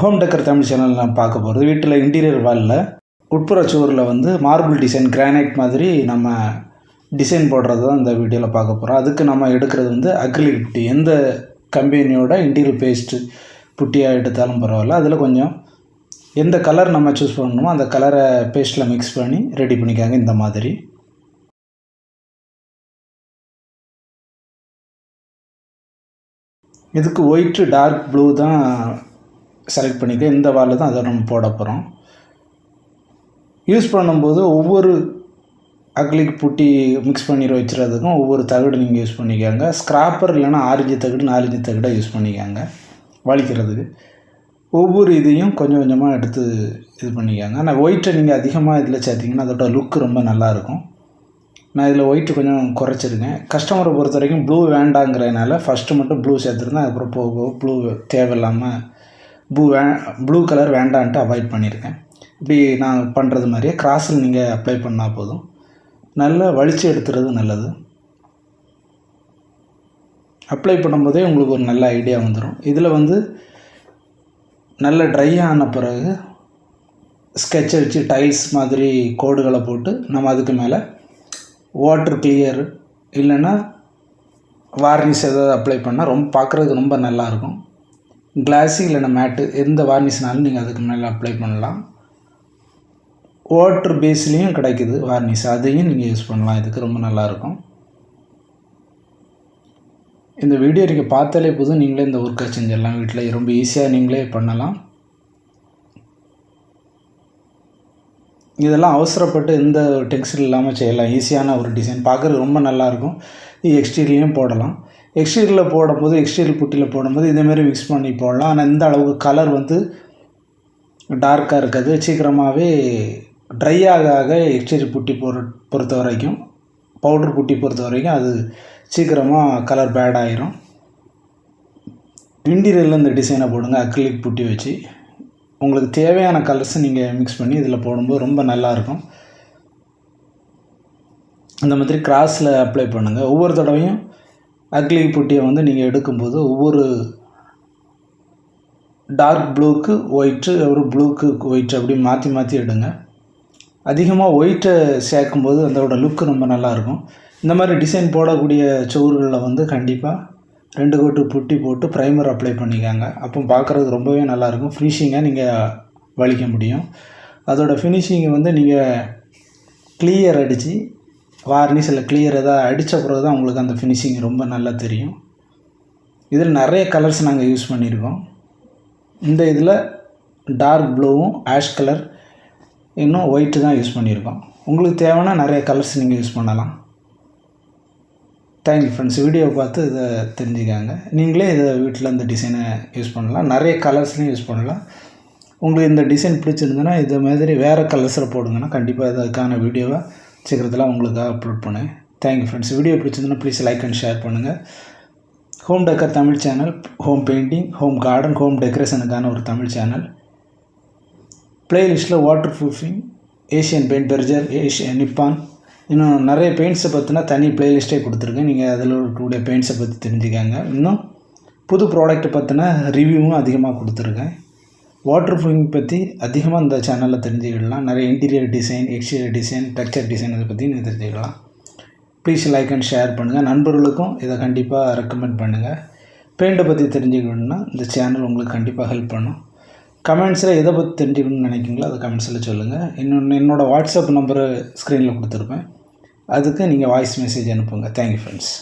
Home decor Tamil channel நான் பார்க்க போகிறது வீட்டில் இன்டீரியர் வாலில் உட்புற சுவரில் வந்து மார்பிள் டிசைன் கிரானைட் மாதிரி நம்ம டிசைன் போடுறது தான் இந்த வீடியோவில் பார்க்க போகிறோம் அதுக்கு நம்ம எடுக்கிறது வந்து அக்ரிலிக் புட்டி. எந்த கம்பெனியோட இன்டீரியர் பேஸ்ட்டு புட்டியாக எடுத்தாலும் பரவாயில்ல. அதில் கொஞ்சம் எந்த கலர் நம்ம சூஸ் பண்ணணுமோ அந்த கலரை பேஸ்ட்டில் மிக்ஸ் பண்ணி ரெடி பண்ணிக்காங்க இந்த மாதிரி. இதுக்கு ஒயிட்டு டார்க் ப்ளூ தான் செலக்ட் பண்ணிக்க இந்த வாலில் தான் அதை நம்ம போட போகிறோம் யூஸ் பண்ணும்போது ஒவ்வொரு அக்லிக் புட்டி மிக்ஸ் பண்ணி வச்சுறதுக்கும் ஒவ்வொரு தகடு நீங்கள் யூஸ் பண்ணிக்காங்க. ஸ்க்ராப்பர் இல்லைன்னா ஆரஞ்சு தகடு நாலஞ்சு தகடை யூஸ் பண்ணிக்கோங்க. வலிக்கிறதுக்கு. ஒவ்வொரு இதையும் கொஞ்சம் கொஞ்சமாக எடுத்து இது பண்ணிக்காங்க. ஆனால் ஒயிட்டை நீங்கள் அதிகமாக இதில் சேர்த்திங்கன்னா அதோட லுக் ரொம்ப நல்லாயிருக்கும் நான் இதில் ஒயிட்டு கொஞ்சம் குறைச்சிருக்கேன். கஸ்டமரை பொறுத்த வரைக்கும் ப்ளூ வேண்டாங்கிறதுனால ஃபஸ்ட்டு மட்டும் ப்ளூ சேர்த்துருந்தேன். அதுக்கப்புறம் போக ப்ளூ தேவையில்லாமல் ப்ளூ வே ப்ளூ கலர் வேண்டான்ட்டு அவாய்ட் பண்ணியிருக்கேன் இப்படி நான் பண்ணுறது மாதிரியே கிராஸில் நீங்கள் அப்ளை பண்ணால் போதும். நல்லா வலிச்சு எடுத்துறது நல்லது. அப்ளை பண்ணும்போதே உங்களுக்கு ஒரு நல்ல ஐடியா வந்துடும் இதில் வந்து நல்ல ட்ரை ஆன பிறகு ஸ்கெட்சை வச்சு டைல்ஸ் மாதிரி கோடுகளை போட்டு நம்ம அதுக்கு மேலே வாட்ரு கிளியர் இல்லைன்னா வார்னிஷ் ஏதாவது அப்ளை பண்ணால் ரொம்ப பார்க்குறதுக்கு ரொம்ப நல்லாயிருக்கும் கிளாஸி இல்லைன்னா மேட்டு எந்த வார்னிஷ்னாலும் நீங்கள் அதுக்கு மேலே அப்ளை பண்ணலாம். வாட்ரு பேஸ்லேயும் கிடைக்குது வார்னிஷ் அதையும் நீங்கள் யூஸ் பண்ணலாம். இதுக்கு ரொம்ப நல்லாயிருக்கும். இந்த வீடியோ நீங்கள் பார்த்தாலே போதும். நீங்களே இந்த ஒர்க்கை செஞ்சிடலாம் வீட்டில் ரொம்ப ஈஸியாக நீங்களே பண்ணலாம். இதெல்லாம் அவசரப்பட்டு எந்த டெக்ஸ்டைல் இல்லாமல் செய்யலாம். ஈஸியான ஒரு டிசைன் பார்க்குறது ரொம்ப நல்லாயிருக்கும். இது எக்ஸ்டீரியர்லேயும் போடலாம். எக்ஸ்டீரியரில் போடும்போது எக்ஸ்டீரியர் புட்டியில் போடும்போது இதேமாரி மிக்ஸ் பண்ணி போடலாம். ஆனால் இந்த அளவுக்கு கலர் வந்து டார்க்காக இருக்காது. சீக்கிரமாகவே ட்ரை ஆக ஆக எக்ஸ்டீரியர் புட்டி பொறு பொறுத்த வரைக்கும் பவுட்ரு புட்டி பொறுத்த வரைக்கும் அது சீக்கிரமாக கலர் பேட் ஆகிரும் இன்டீரியரில் இந்த டிசைனை போடுங்க அக்ரிலிக் புட்டி வச்சு. உங்களுக்கு தேவையான கலர்ஸை நீங்கள் மிக்ஸ் பண்ணி இதில் போடும்போது ரொம்ப நல்லாயிருக்கும் அந்த மாதிரி கிராஸில் அப்ளை பண்ணுங்கள் ஒவ்வொரு தடவையும் அக்லிக் புட்டியை வந்து நீங்கள் எடுக்கும்போது ஒவ்வொரு டார்க் ப்ளூக்கு ஒயிட்டு ஒரு ப்ளூக்கு ஒயிட் அப்படி மாற்றி மாற்றி எடுங்க. அதிகமாக ஒயிட்டை சேர்க்கும்போது அதோட லுக்கு ரொம்ப நல்லாயிருக்கும். இந்த மாதிரி டிசைன் போடக்கூடிய சுவர்களில் வந்து கண்டிப்பாக ரெண்டு கோட்டு புட்டி போட்டு ப்ரைமர் அப்ளை பண்ணிக்காங்க. அப்போ பார்க்குறது ரொம்பவே நல்லாயிருக்கும். ஃபினிஷிங்காக நீங்கள் வலிக்க முடியும். அதோடய ஃபினிஷிங்கை வந்து நீங்கள் கிளியர் அடித்து வார்னிஷில் கிளியர் எதாவது அடித்த பிறகு தான் உங்களுக்கு அந்த ஃபினிஷிங் ரொம்ப நல்லா தெரியும். இதில் நிறைய கலர்ஸ் நாங்கள் யூஸ் பண்ணியிருக்கோம். இந்த இதில் டார்க் ப்ளூவும் ஆஷ் கலர் இன்னும் ஒயிட்டு தான் யூஸ் பண்ணியிருக்கோம். உங்களுக்கு தேவைன்னா நிறைய கலர்ஸ் நீங்கள் யூஸ் பண்ணலாம். தேங்க்யூ ஃப்ரெண்ட்ஸ் வீடியோவை பார்த்து இதை தெரிஞ்சுக்காங்க. நீங்களே இதை வீட்டில் இந்த டிசைனை யூஸ் பண்ணலாம். நிறைய கலர்ஸ்லையும் யூஸ் பண்ணலாம். உங்களுக்கு இந்த டிசைன் பிடிச்சிருந்ததுன்னா இதை மாதிரி வேறு கலர்ஸில் போடுங்கன்னா கண்டிப்பாக இதுக்கான வீடியோவை சீக்கிரத்தில் உங்களுக்காக அப்லோட் பண்ணேன். தேங்க்யூ ஃப்ரெண்ட்ஸ் வீடியோ பிடிச்சிருந்தோன்னா ப்ளீஸ் லைக் அண்ட் ஷேர் பண்ணுங்கள் home decor Tamil channel home painting home garden home டெக்கரேஷனுக்கான ஒரு Tamil channel ப்ளேலிஸ்ட்டில் water proofing Asian paint Berger Asian Nippon இன்னும் நிறைய பெயிண்ட்ஸை பற்றினா தனி ப்ளேலிஸ்ட்டே கொடுத்துருக்கேன். நீங்கள் அதில் இருக்கக்கூடிய பெயிண்ட்ஸை பற்றி தெரிஞ்சுக்காங்க. இன்னும் புது ப்ராடக்ட்டை பற்றின ரிவ்யூவும் அதிகமாக கொடுத்துருக்கேன். வாட்டர் ப்ரூஃபிங் பற்றி அதிகமாக இந்த சேனலில் தெரிஞ்சுக்கிடலாம். நிறைய interior design exterior design texture design இதை பற்றி நீங்கள் தெரிஞ்சுக்கலாம். ப்ளீஸ் லைக் அண்ட் ஷேர் பண்ணுங்கள் நண்பர்களுக்கும் இதை கண்டிப்பாக ரெக்கமெண்ட் பண்ணுங்கள் பெயிண்ட்டை பற்றி தெரிஞ்சுக்கணுன்னா இந்த சேனல் உங்களுக்கு கண்டிப்பாக ஹெல்ப் பண்ணும். கமெண்ட்ஸில் எதை பற்றி தெரிஞ்சுக்கணும்னு நினைக்கிங்களோ அதை கமெண்ட்ஸில் சொல்லுங்கள் இன்னொன்று என்னோடய வாட்ஸ்அப் நம்பரு ஸ்க்ரீனில் கொடுத்துருப்பேன். அதுக்கு நீங்கள் வாய்ஸ் மெசேஜ் அனுப்புங்க. Thank you friends